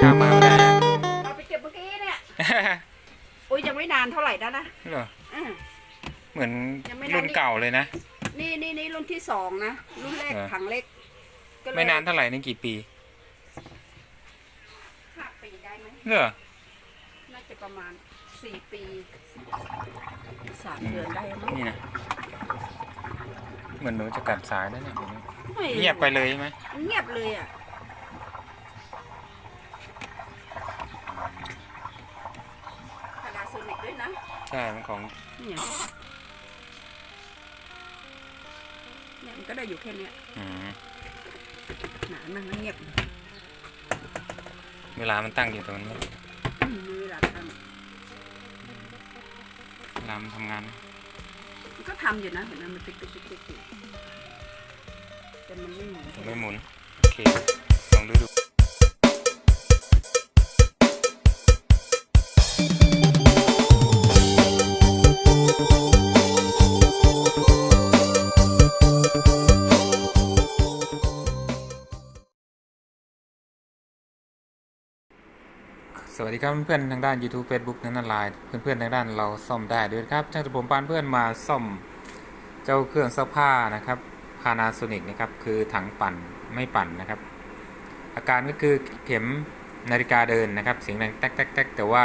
ข้ามมาแล้เอาไปเก็บเมื่อกี้เนี่ย อุ้ยยังไม่นานเท่าไหร่แล้วนะเหรออืม เหมือนยังไม่นาน รุ่นเก่าเลยนะ นี่นี่นี่รุ่นที่สองนะ รุ่นแรกเหรอ ถังเล็กก็เลยไม่นานเท่าไหร่นี่กี่ปีห้าปีได้ไหมเหรอน่าจะประมาณสี่ปีสามเดือนได้มั้งนี่นะ เหมือนหนูจะกัดสายนั่นเนี่ยไม่เงียบไปเลยใช่ไหมเงียบเลยอะพาราโซนิกด้วยนะใช่มันของเนี่ยเนี่ยมันก็ได้อยู่แค่เนี้ยอืมหนามันเงียบเวลามันตั้งอยู่ตรงนี้อืมมีเวลาทเวลามันทำงานำมัน ก็ทำอยู่นะเห็นไหมมันติ๊กติ๊กติ๊กติ๊กติ๊กแต่มันไม่หมุน ไม่หมุน โอเค ลองดูดู วัสดีครับเพื่อนๆทางด้าน YouTube Facebook นั้นไลน์เพื่อนๆทางด้านเราซ่อมได้ด้วยครับช่างผมปานเพื่อนมาซ่อมเจ้าเครื่องซักผ้านะครับ Panasonic นะครับคือถังปั่นไม่ปั่นนะครับ อาการก็คือเข็มนาฬิกาเดินนะครับ เสียงดังแต๊กแต๊กแต่ว่า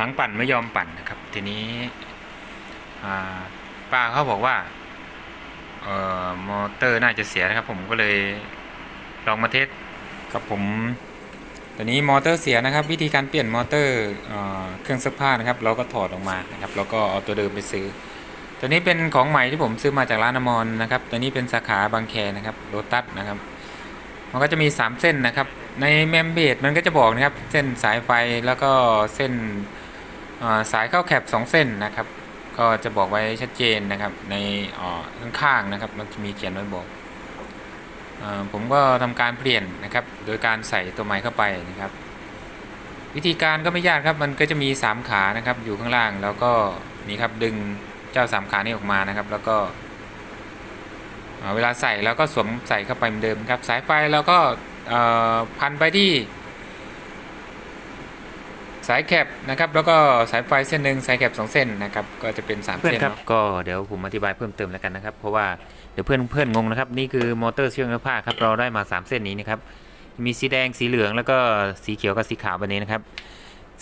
ถังปั่นไม่ยอมปั่นนะครับ ทีนี้ป้าเขาบอกว่าเอ่อมอเตอร์น่าจะเสียนะครับ ผมก็เลยลองมาเทสกับผม ตัวนี้มอเตอร์เสียนะครับ วิธีการเปลี่ยนมอเตอร์เอเครื่องซักผ้านะครับ เราก็ถอดออกมานะครับแล้วก็เอาตัวเดิมไปซื้อ ตัวนี้เป็นของใหม่ที่ผมซื้อมาจากร้านอมรนะครับ ตัวนี้เป็นสาขาบางแคนะครับโลตัสนะครับ มันก็จะมี 3 เส้นนะครับ ในเมมเบดมันก็จะบอกนะครับ เส้นสายไฟแล้วก็เส้นสายเข้าแคป2เส้นนะครับ ก็จะบอกไว้ชัดเจนนะครับ ในข้างๆนะครับ มันจะมีเขียนไว้บอก ผมก็ทำการเปลี่ยนนะครับ โดยการใส่ตัวไม้เข้าไปนะครับ วิธีการก็ไม่ยากครับ มันก็จะมี 3 ขานะครับ อยู่ข้างล่างแล้วก็นี่ครับดึงเจ้า 3 ขานี้ออกมานะครับ แล้วก็เวลาใส่แล้วก็สวมใส่เข้าไปเหมือนเดิมครับ สายไฟแล้วก็พันไปที่ สายแคปนะครับ แล้วก็สายไฟเส้นหนึ่งสายแคปสองเส้นนะครับ ก็จะเป็น 3 เส้นครับก็เดี๋ยวผมอธิบายเพิ่มเติมแล้วกันนะครับ เพราะว่าเดี๋ยวเพื่อนเพื่อนงงนะครับ นี่คือมอเตอร์เชื่อมผ้าครับ เราได้มา 3 เส้นนี้นะครับ มีสีแดงสีเหลืองแล้วก็สีเขียวกับสีขาวแบบนี้นะครับ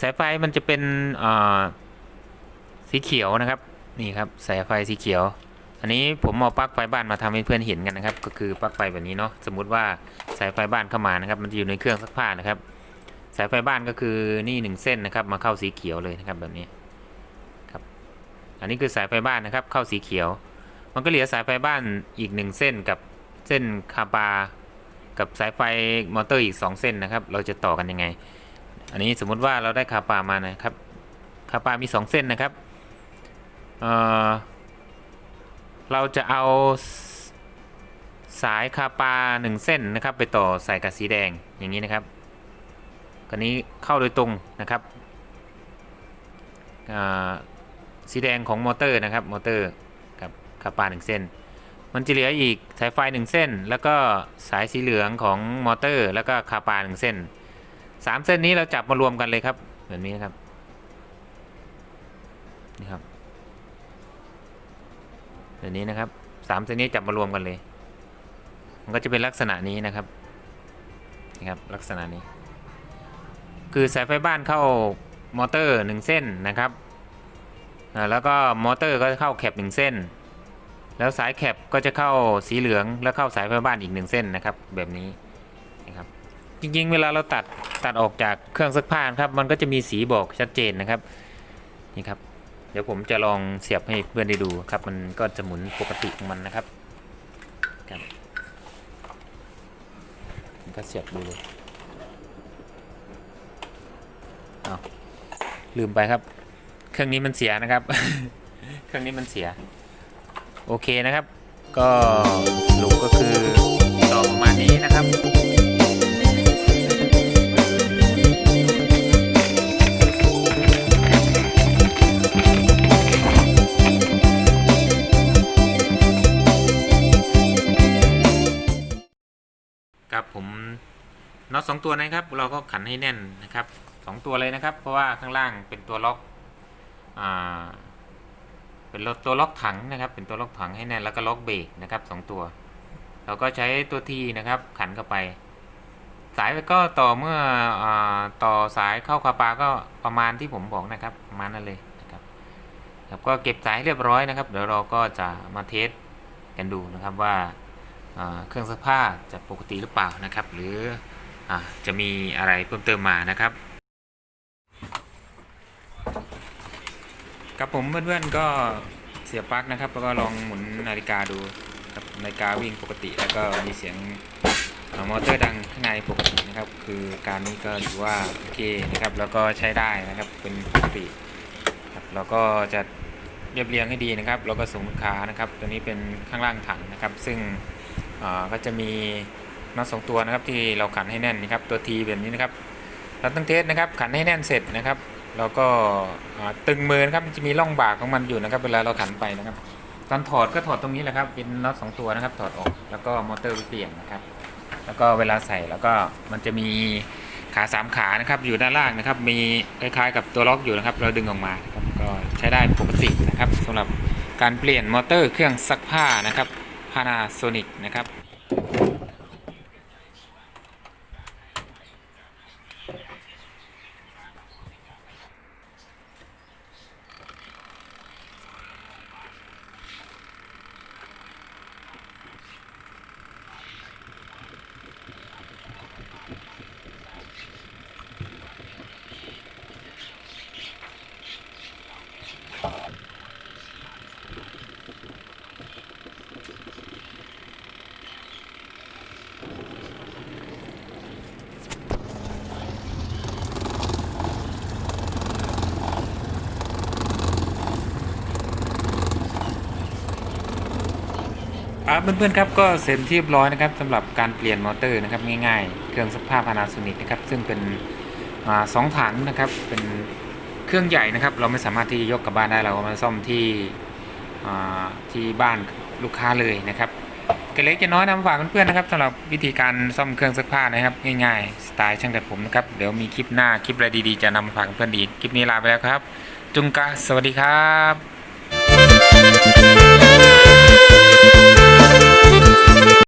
สายไฟมันจะเป็นอ่าสีเขียวนะครับนี่ครับสายไฟสีเขียว อันนี้ผมเอาปลั๊กไฟบ้านมาทำให้เพื่อนเห็นกันนะครับ ก็คือปลั๊กไฟแบบนี้เนาะสมมุติว่าสายไฟบ้านเข้ามานะครับ มันจะอยู่ในเครื่องซักผ้านะครับ สายไฟบ้านก็คือนี่หนึ่งเส้นนะครับ มาเข้าสีเขียวเลยนะครับแบบนี้ครับ อันนี้คือสายไฟบ้านนะครับ เข้าสีเขียว มันก็เหลือสายไฟบ้านอีกหนึ่งเส้นกับเส้นคาปากับสายไฟมอเตอร์อีก 2 เส้นนะครับ เราจะต่อกันยังไง อันนี้สมมุติว่าเราได้คาปามานะครับ คาปามี 2 เส้นนะครับเเราจะเอาสายคาปา 1 เส้นนะครับ ไปต่อใส่กับสีแดงอย่างนี้นะครับ ก็นี้เข้าโดยตรงนะครับสีแดงของมอเตอร์นะครับมอเตอร์กับคาปาหนึ่งเส้น มันจะเหลืออีกสายไฟหนึ่งเส้น แล้วก็สายสีเหลืองของมอเตอร์ แล้วก็คาปาหนึ่งเส้นสามเส้นนี้เราจับมารวมกันเลยครับแบบนี้นะครับนี่ครับแบบนี้นะครับสามเส้นนี้จับมารวมกันเลย มันก็จะเป็นลักษณะนี้นะครับนี่ครับลักษณะนี้ คือสายไฟบ้านเข้ามอเตอร์หนึ่งเส้นนะครับแล้วก็มอเตอร์ก็จะเข้าแคปหนึ่งเส้น แล้วสายแคปก็จะเข้าสีเหลืองแล้วเข้าสายไฟบ้านอีกหนึ่งเส้นนะครับ แบบนี้นะครับจริงๆ เวลาเราตัดตัดออกจากเครื่องซักผ้านะครับ มันก็จะมีสีบอกชัดเจนนะครับนี่ครับ เดี๋ยวผมจะลองเสียบให้เพื่อนได้ดูครับ มันก็จะหมุนปกติของมันนะครับครับมันก็เสียบดูเลย อ้าวลืมไปครับ เครื่องนี้มันเสียนะครับ เครื่องนี้มันเสีย โอเคนะครับ ก็สรุปก็คือต่อประมาณนี้นะครับครับผมน็อตสองตัวนะครับ เราก็ขันให้แน่นนะครับ สองตัวเลยนะครับ เพราะว่าข้างล่างเป็นตัวล็อกอ่าเป็นตัวล็อกถังนะครับ เป็นตัวล็อกถังให้แน่นแล้วก็ล็อกเบรกนะครับสองตัว เราก็ใช้ตัวทีนะครับขันเข้าไป สายก็ต่อเมื่ออต่อสายเข้าคาปาก็ประมาณที่ผมบอกนะครับประมาณนั้นเลยนะครับครับก็เก็บสายเรียบร้อยนะครับ เดี๋ยวเราก็จะมาเทสกันดูนะครับว่าเครื่องซักผ้าจะปกติหรือเปล่านะครับ หรืออจะมีอะไรเพิ่มเติมมานะครับ ครับผมเพื่อนๆก็เสียบปลั๊กนะครับ แล้วก็ลองหมุนนาฬิกาดูครับนาฬิกาวิ่งปกติ แล้วก็มีเสียงมอเตอร์ดังข้างในปกตินะครับ คือการนี้ก็ถือว่าโอเคนะครับ แล้วก็ใช้ได้นะครับเป็นปกติครับเราก็จะเรียบเรียงให้ดีนะครับแล้วก็ส่งลูกค้านะครับ ตัวนี้เป็นข้างล่างถังนะครับ ซึ่งก็จะมีน็อตสองตัวนะครับที่เราขันให้แน่นนะครับ ตัวทีแบบนี้นะครับเราต้องเทสนะครับขันให้แน่นเสร็จนะครับ แล้วก็ตึงมือนะครับมันจะมีร่องบากของมันอยู่นะครับ เวลาเราขันไปนะครับ ตอนถอดก็ถอดตรงนี้แหละครับเป็นน็อตสองตัวนะครับ ถอดออกแล้วก็มอเตอร์เปลี่ยนนะครับ แล้วก็เวลาใส่แล้วก็มันจะมีขาสามขานะครับอยู่ด้านล่างนะครับ มีคล้ายๆ กับตัวล็อกอยู่นะครับ เราดึงออกมาครับก็ใช้ได้ปกตินะครับสำหรับการเปลี่ยนมอเตอร์เครื่องซักผ้านะครับ Panasonic นะครับ เพื่อนๆครับก็เสร็จที่เรียบร้อยนะครับสำหรับการเปลี่ยนมอเตอร์นะครับง่ายๆ เครื่องซักผ้า Panasonic นะครับซึ่งเป็นสองถังนะครับเป็นเครื่องใหญ่นะครับ เราไม่สามารถที่จะยกกลับบ้านได้เราเอามาซ่อมที่ที่บ้านลูกค้าเลยนะครับกเล็กจะน้อยนำฝากเพื่อนๆนะครับสำหรับวิธีการซ่อมเครื่องซักผ้านะครับ ง่ายๆสไตล์ช่างแต่ผมนะครับเดี๋ยวมีคลิปหน้าคลิปอะไรดีๆจะนำมาฝากเพื่อนๆดีคลิปนี้ลาไปแล้วครับ จุงกะสวัสดีครับ